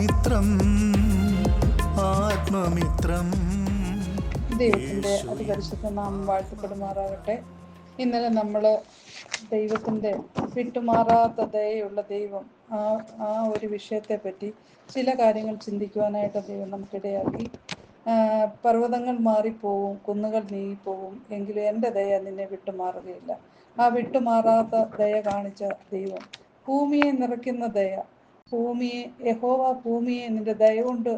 ആത്മമിത്രം ആത്മമിത്രം. ദൈവത്തിന്റെ അതിപരിശുദ്ധ നാമം വാഴ്ത്തപ്പെടുമാറാകട്ടെ. ഇന്നലെ നമ്മൾ ദൈവത്തിന്റെ വിട്ടുമാറാത്ത ദയുള്ള ദൈവം ആ ആ ഒരു വിഷയത്തെ പറ്റി ചില കാര്യങ്ങൾ ചിന്തിക്കുവാനായിട്ട് ദൈവം നമുക്കിടയാക്കി. പർവതങ്ങൾ മാറിപ്പോവും കുന്നുകൾ നീങ്ങിപ്പോവും എങ്കിലും എന്റെ ദയ നിന്നെ വിട്ടുമാറുകയില്ല. ആ വിട്ടുമാറാത്ത ദയ കാണിച്ച ദൈവം ഭൂമിയെ നിറയ്ക്കുന്ന ദയ ഭൂമിയെ യഹോവ ഭൂമിയെ നിന്റെ ദയ കൊണ്ട്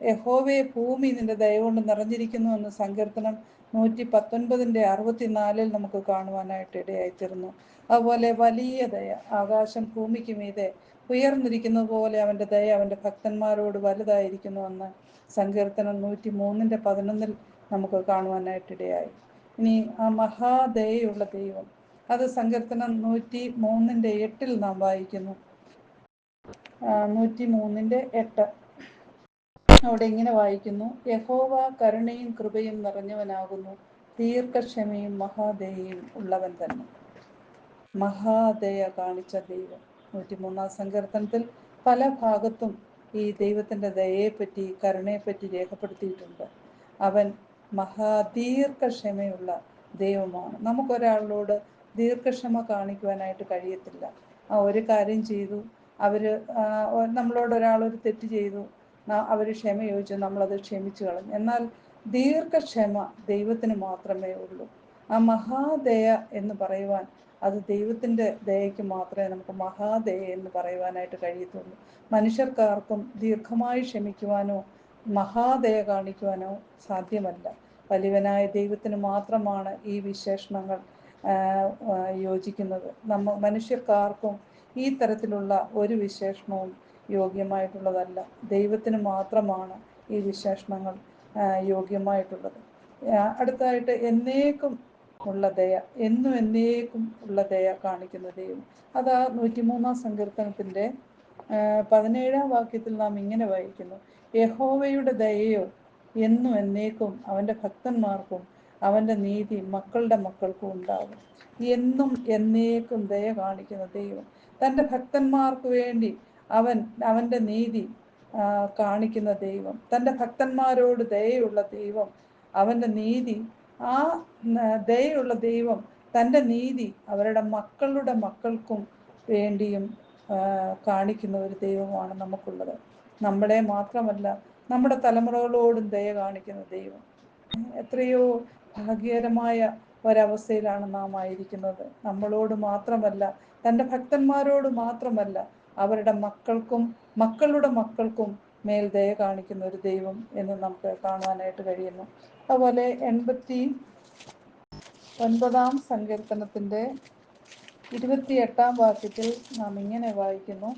യഹോവയെ ഭൂമി നിന്റെ ദയ കൊണ്ട് നിറഞ്ഞിരിക്കുന്നു എന്ന് സങ്കീർത്തനം നൂറ്റി പത്തൊൻപതിന്റെ അറുപത്തിനാലിൽ നമുക്ക് കാണുവാനായിട്ട് ഇടയായിത്തീർന്നു. അതുപോലെ വലിയ ദയ ആകാശം ഭൂമിക്ക് മീതെ ഉയർന്നിരിക്കുന്നത് പോലെ അവന്റെ ദയ അവന്റെ ഭക്തന്മാരോട് വലുതായിരിക്കുന്നുവെന്ന് സങ്കീർത്തനം നൂറ്റി മൂന്നിന്റെ പതിനൊന്നിൽ നമുക്ക് കാണുവാനായിട്ട് ഇടയായി. ഇനി ആ മഹാദയുള്ള ദൈവം അത് സങ്കീർത്തനം നൂറ്റി മൂന്നിന്റെ എട്ടിൽ നാം വായിക്കുന്നു. നൂറ്റി മൂന്നിന്റെ എട്ട്. അവിടെ ഇങ്ങനെ വായിക്കുന്നു യഹോവ കരുണയും കൃപയും നിറഞ്ഞവനാകുന്നു ദീർഘക്ഷമയും മഹാദയയും ഉള്ളവൻ തന്നെ. മഹാദയ കാണിച്ച ദൈവം. നൂറ്റിമൂന്നാം സങ്കീർത്തനത്തിൽ പല ഭാഗത്തും ഈ ദൈവത്തിന്റെ ദയയെപ്പറ്റി കരുണയെപ്പറ്റി രേഖപ്പെടുത്തിയിട്ടുണ്ട്. അവൻ മഹാദീർഘക്ഷമയുള്ള ദൈവമാണ്. നമുക്കൊരാളോട് ദീർഘക്ഷമ കാണിക്കുവാനായിട്ട് കഴിയത്തില്ല. ആ ഒരു കാര്യം ചെയ്തു അവർ നമ്മളോട് ഒരാൾ ഒരു തെറ്റ് ചെയ്തു. അവർ ക്ഷമ ചോദിച്ചു. നമ്മളത് ക്ഷമിച്ചു കളഞ്ഞു. എന്നാൽ ദീർഘക്ഷമ ദൈവത്തിന് മാത്രമേ ഉള്ളൂ. ആ മഹാദയ എന്ന് പറയുവാൻ അത് ദൈവത്തിന്റെ ദയയ്ക്ക് മാത്രമേ നമുക്ക് മഹാദയ എന്ന് പറയുവാനായിട്ട് കഴിയത്തുള്ളൂ. മനുഷ്യർക്കാർക്കും ദീർഘമായി ക്ഷമിക്കുവാനോ മഹാദയ കാണിക്കുവാനോ സാധ്യമല്ല. വലിയവനായ ദൈവത്തിന് മാത്രമാണ് ഈ വിശേഷണങ്ങൾ യോജിക്കുന്നത്. നമ്മ മനുഷ്യർക്കാർക്കും ഈ തരത്തിലുള്ള ഒരു വിശേഷണവും യോഗ്യമായിട്ടുള്ളതല്ല. ദൈവത്തിന് മാത്രമാണ് ഈ വിശേഷണങ്ങൾ യോഗ്യമായിട്ടുള്ളത്. അടുത്തായിട്ട് എന്നേക്കും ഉള്ള ദയ എന്നും എന്നേക്കും ഉള്ള ദയ കാണിക്കുന്ന ദൈവം. അത് ആ നൂറ്റിമൂന്നാം സങ്കീർത്തനത്തിന്റെ പതിനേഴാം വാക്യത്തിൽ നാം ഇങ്ങനെ വായിക്കുന്നു. യഹോവയുടെ ദയയോ എന്നും എന്നേക്കും അവന്റെ ഭക്തന്മാർക്കും അവന്റെ നീതി മക്കളുടെ മക്കൾക്കും ഉണ്ടാകും. എന്നും എന്നേക്കും ദയ കാണിക്കുന്ന ദൈവം. തന്റെ ഭക്തന്മാർക്ക് വേണ്ടി അവൻ അവന്റെ നീതി കാണിക്കുന്ന ദൈവം. തന്റെ ഭക്തന്മാരോട് ദയയുള്ള ദൈവം അവന്റെ നീതി ആ ദയയുള്ള ദൈവം തന്റെ നീതി അവരുടെ മക്കളുടെ മക്കൾക്കും വേണ്ടിയും കാണിക്കുന്ന ഒരു ദൈവമാണ് നമുക്കുള്ളത്. നമ്മളെ മാത്രമല്ല നമ്മുടെ തലമുറകളോടും ദയ കാണിക്കുന്ന ദൈവം. എത്രയോ ഭാഗ്യകരമായ ഒരവസ്ഥയിലാണ് നാം ആയിരിക്കുന്നത്. നമ്മളോട് മാത്രമല്ല തന്റെ ഭക്തന്മാരോട് മാത്രമല്ല അവരുടെ മക്കൾക്കും മക്കളുടെ മക്കൾക്കും മേൽ ദയ കാണിക്കുന്ന ഒരു ദൈവം എന്ന് നമുക്ക് കാണുവാനായിട്ട് കഴിയുന്നു. അതുപോലെ എൺപത്തി ഒൻപതാം സങ്കീർത്തനത്തിന്റെ ഇരുപത്തിയെട്ടാം വാക്യത്തിൽ നാം ഇങ്ങനെ വായിക്കുന്നു.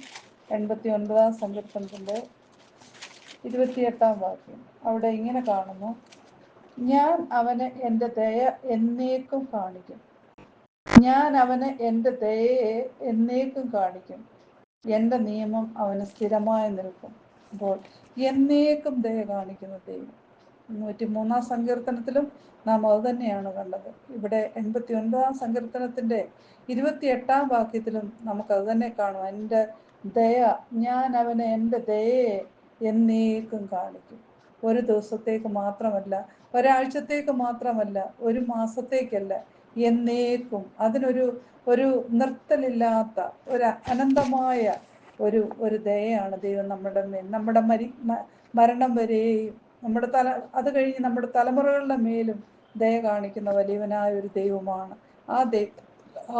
എൺപത്തി ഒൻപതാം സങ്കീർത്തനത്തിന്റെ ഇരുപത്തിയെട്ടാം വാക്യം. അവിടെ ഇങ്ങനെ കാണുന്നു. ഞാൻ അവന് എന്റെ ദയ എന്നേക്കും കാണിക്കും. ഞാൻ അവന് എന്റെ ദയയെ എന്നേക്കും കാണിക്കും. എന്റെ നിയമം അവന് സ്ഥിരമായി നിൽക്കും. അപ്പോൾ എന്നേക്കും ദയ കാണിക്കുന്ന ദൈവം. നൂറ്റി മൂന്നാം സങ്കീർത്തനത്തിലും നാം അത് തന്നെയാണ് കണ്ടത്. ഇവിടെ എൺപത്തി ഒൻപതാം സങ്കീർത്തനത്തിന്റെ ഇരുപത്തിയെട്ടാം വാക്യത്തിലും നമുക്കത് തന്നെ കാണും എന്റെ ദയ ഞാൻ അവന് എന്റെ ദയയെ എന്നേക്കും കാണിക്കും. ഒരു ദിവസത്തേക്ക് മാത്രമല്ല ഒരാഴ്ചത്തേക്ക് മാത്രമല്ല ഒരു മാസത്തേക്കല്ല എന്നേക്കും അതിനൊരു ഒരു നിർത്തലില്ലാത്ത ഒരു അനന്തമായ ഒരു ഒരു ദയയാണ് ദൈവം നമ്മുടെ മേൽ. നമ്മുടെ മരി മരണം വരെയും നമ്മുടെ തല അത് കഴിഞ്ഞ് നമ്മുടെ തലമുറകളുടെ മേലും ദയ കാണിക്കുന്ന വലിയവനായ ഒരു ദൈവമാണ്. ആ ദൈവ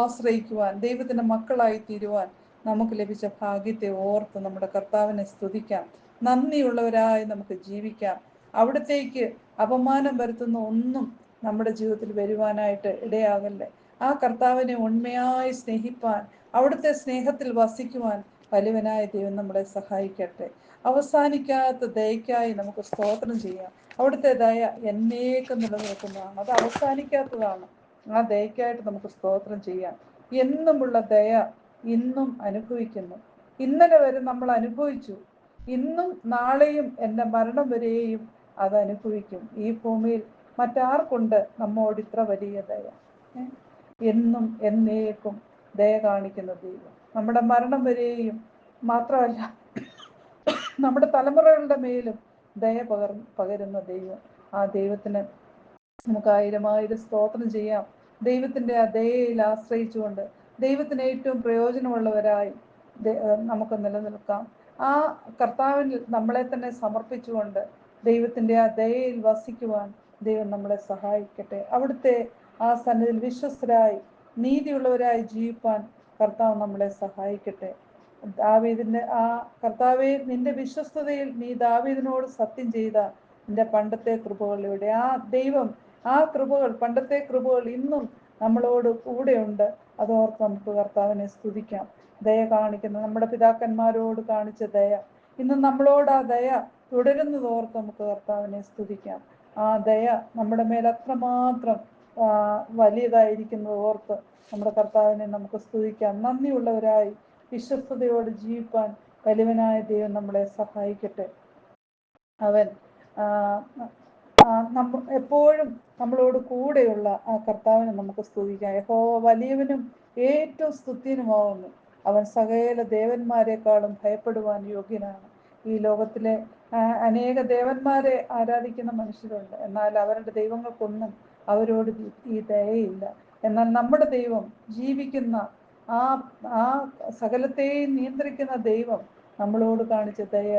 ആശ്രയിക്കുവാൻ ദൈവത്തിന്റെ മക്കളായി തീരുവാൻ നമുക്ക് ലഭിച്ച ഭാഗ്യത്തെ ഓർത്ത് നമ്മുടെ കർത്താവിനെ സ്തുതിക്കാം. നന്ദിയുള്ളവരായി നമുക്ക് ജീവിക്കാം. അവിടത്തേക്ക് അപമാനം വരുത്തുന്ന ഒന്നും നമ്മുടെ ജീവിതത്തിൽ വരുവാനായിട്ട് ഇടയാകല്ലേ? ആ കർത്താവിനെ ഉണ്മയായി സ്നേഹിപ്പാൻ അവിടുത്തെ സ്നേഹത്തിൽ വസിക്കുവാൻ വലുവനായ ദൈവം നമ്മളെ സഹായിക്കട്ടെ. അവസാനിക്കാത്ത ദയക്കായി നമുക്ക് സ്തോത്രം ചെയ്യാം. അവിടുത്തെ ദയ എന്നേക്കും നിലനിൽക്കുന്നതാണ്. അത് അവസാനിക്കാത്തതാണ്. ആ ദയക്കായിട്ട് നമുക്ക് സ്തോത്രം ചെയ്യാം. എന്നുമുള്ള ദയ ഇന്നും അനുഭവിക്കുന്നു. ഇന്നലെ വരെ നമ്മൾ അനുഭവിച്ചു. ഇന്നും നാളെയും എന്റെ മരണം വരെയും അത് അനുഭവിക്കും. ഈ ഭൂമിയിൽ മറ്റാർക്കുണ്ട് നമ്മോട് ഇത്ര വലിയ ദയ? എന്നും എന്നേക്കും ദയ കാണിക്കുന്ന ദൈവം. നമ്മുടെ മരണം വരെയും മാത്രമല്ല നമ്മുടെ തലമുറകളുടെ മേലും ദയ പകർ പകരുന്ന ദൈവം. ആ ദൈവത്തിന് നമുക്ക് ആയിരം ആയിരം സ്തോത്രം ചെയ്യാം. ദൈവത്തിന്റെ ആ ദയയിൽ ആശ്രയിച്ചുകൊണ്ട് ദൈവത്തിന് ഏറ്റവും പ്രയോജനമുള്ളവരായി നമുക്ക് നിലനിൽക്കാം. ആ കർത്താവിൽ നമ്മളെ തന്നെ സമർപ്പിച്ചുകൊണ്ട് ദൈവത്തിന്റെ ആ ദയയിൽ വസിക്കുവാൻ ദൈവം നമ്മളെ സഹായിക്കട്ടെ. അവിടുത്തെ ആ സന്നിധിയിൽ വിശ്വസ്തരായി നീതിയുള്ളവരായി ജീവിപ്പാൻ കർത്താവ് നമ്മളെ സഹായിക്കട്ടെ. ദാവീദിന്റെ ആ കർത്താവെ നിന്റെ വിശ്വസ്തതയിൽ നീ ദാവീദിനോട് സത്യം ചെയ്ത നിന്റെ പണ്ടത്തെ കൃപകളിലൂടെ. ആ ദൈവം ആ കൃപകൾ പണ്ടത്തെ കൃപകൾ ഇന്നും നമ്മളോട് കൂടെയുണ്ട്. അതോർത്ത് നമുക്ക് കർത്താവിനെ സ്തുതിക്കാം. ദയ കാണിക്കുന്നത് നമ്മുടെ പിതാക്കന്മാരോട് കാണിച്ച ദയ. ഇന്ന് നമ്മളോട് ആ ദയ തുടരുന്നതോർത്ത് നമുക്ക് കർത്താവിനെ സ്തുതിക്കാം. ആ ദയ നമ്മുടെ മേൽ അത്രമാത്രം വലിയതായിരിക്കുന്നത് ഓർത്ത് നമ്മുടെ കർത്താവിനെ നമുക്ക് സ്തുതിക്കാം. നന്ദിയുള്ളവരായി വിശ്വസ്തയോട് ജീവിക്കാൻ വലിവനായ ദൈവം നമ്മളെ സഹായിക്കട്ടെ. അവൻ നമ്മ എപ്പോഴും നമ്മളോട് കൂടെയുള്ള ആ കർത്താവിനെ നമുക്ക് സ്തുതിക്കാം. യഹോ വലിയവനും ഏറ്റവും സ്തുത്യനുമാവുന്നു. അവൻ സകല ദേവന്മാരെക്കാളും ഭയപ്പെടുവാൻ യോഗ്യനാണ്. ഈ ലോകത്തിലെ അനേക ദേവന്മാരെ ആരാധിക്കുന്ന മനുഷ്യരുണ്ട്. എന്നാൽ അവരുടെ ദൈവങ്ങൾക്കൊന്നും അവരോട് ഈ- ദയയില്ല. എന്നാൽ നമ്മുടെ ദൈവം ജീവിക്കുന്ന ആ ആ സകലത്തെയും നിയന്ത്രിക്കുന്ന ദൈവം നമ്മളോട് കാണിച്ച ദയ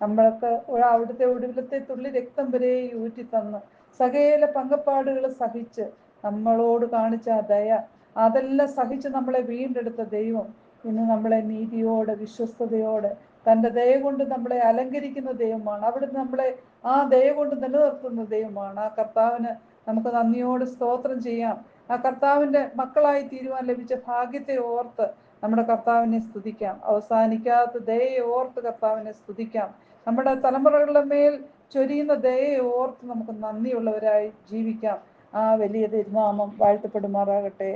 നമ്മൾക്ക് അവിടുത്തെ ഒടുവിലത്തെ തുള്ളി രക്തം വരെ ഊറ്റി തന്ന് സകല പങ്കപ്പാടുകൾ സഹിച്ച് നമ്മളോട് കാണിച്ച ദയ അതെല്ലാം സഹിച്ച് നമ്മളെ വീണ്ടെടുത്ത ദൈവം ഇന്ന് നമ്മളെ നീതിയോടെ വിശ്വസ്തയോടെ തന്റെ ദയ കൊണ്ട് നമ്മളെ അലങ്കരിക്കുന്ന ദൈവമാണ്. അവിടുന്ന് നമ്മളെ ആ ദയ കൊണ്ട് നിലനിർത്തുന്ന ദൈവമാണ്. ആ കർത്താവിന് നമുക്ക് നന്ദിയോട് സ്തോത്രം ചെയ്യാം. ആ കർത്താവിന്റെ മക്കളായി തീരുവാൻ ലഭിച്ച ഭാഗ്യത്തെ ഓർത്ത് നമ്മുടെ കർത്താവിനെ സ്തുതിക്കാം. അവസാനിക്കാത്ത ദയയെ ഓർത്ത് കർത്താവിനെ സ്തുതിക്കാം. നമ്മുടെ തലമുറകളുടെ മേൽ ചൊരിയുന്ന ദയയെ ഓർത്ത് നമുക്ക് നന്ദിയുള്ളവരായി ജീവിക്കാം. ആ വലിയ തിരുനാമം വാഴ്ത്തപ്പെടുമാറാകട്ടെ.